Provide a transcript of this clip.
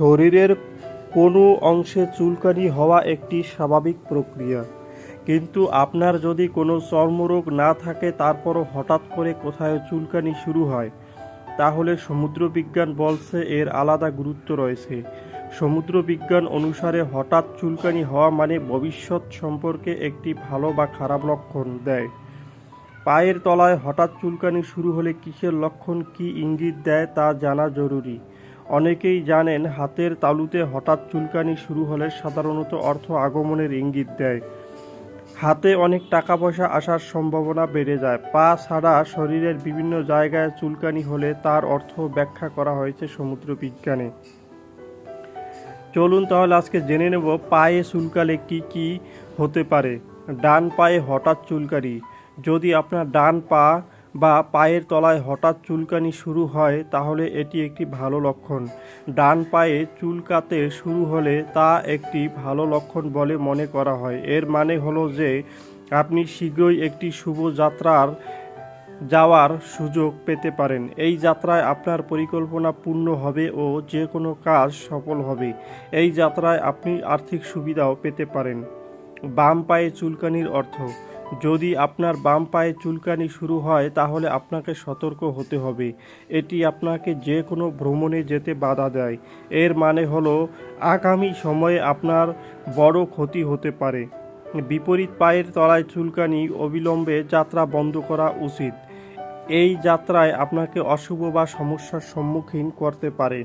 শরীরের কোনো অংশে চুলকানি হওয়া একটি স্বাভাবিক প্রক্রিয়া। কিন্তু আপনার যদি কোনো চর্মরোগ না থাকে, তারপরও হঠাৎ করে কোথায় চুলকানি শুরু হয়, তাহলে সমুদ্রবিজ্ঞান বলছে এর আলাদা গুরুত্ব রয়েছে। সমুদ্রবিজ্ঞান অনুসারে হঠাৎ চুলকানি হওয়া মানে ভবিষ্যৎ সম্পর্কে একটি ভালো বা খারাপ লক্ষণ দেয়। পায়ের তলায় হঠাৎ চুলকানি শুরু হলে কিসের লক্ষণ, কি ইঙ্গিত দেয় তা জানা জরুরি। অনেকেই জানেন হাতের তালুতে হঠাৎ চুলকানি শুরু হলে সাধারণত অর্থ আগমনের ইঙ্গিত দেয়। হাতে অনেক টাকা পয়সা আসার সম্ভাবনা বেড়ে যায়। পা ছাড়া শরীরের বিভিন্ন জায়গায় চুলকানি হলে তার অর্থ ব্যাখ্যা করা হয়েছে সমুদ্র বিজ্ঞানে চলুন তাহলে আজকে জেনে নেব পায়ে চুলকালে কি কি হতে পারে। ডান পায়ে হঠাৎ চুলকানি। যদি আপনার ডান পা বা পায়ের তলায় হঠাৎ চুলকানি শুরু হয়, তাহলে এটি একটি ভালো লক্ষণ। ডান পায়ে চুলকাতে শুরু হলে তা একটি ভালো লক্ষণ বলে মনে করা হয়। এর মানে হলো যে, আপনি শীঘ্রই একটি শুভ যাত্রার যাওয়ার সুযোগ পেতে পারেন। এই যাত্রায় আপনার পরিকল্পনা পূর্ণ হবে ও যে কোনো কাজ সফল হবে। এই যাত্রায় আপনি আর্থিক সুবিধাও পেতে পারেন। বাম পায়ে চুলকানির অর্থ যদি আপনার বাম পায়ে চুলকানি শুরু হয়, তাহলে আপনাকে সতর্ক হতে হবে। এটি আপনাকে যে কোনো ভ্রমণে যেতে বাধা দেয়। এর মানে হলো, আগামী সময়ে আপনার বড় ক্ষতি হতে পারে। বিপরীত পায়ের তলায় চুলকানি অবিলম্বে যাত্রা বন্ধ করা উচিত। এই যাত্রায় আপনাকে অশুভ বা সমস্যার সম্মুখীন করতে পারে।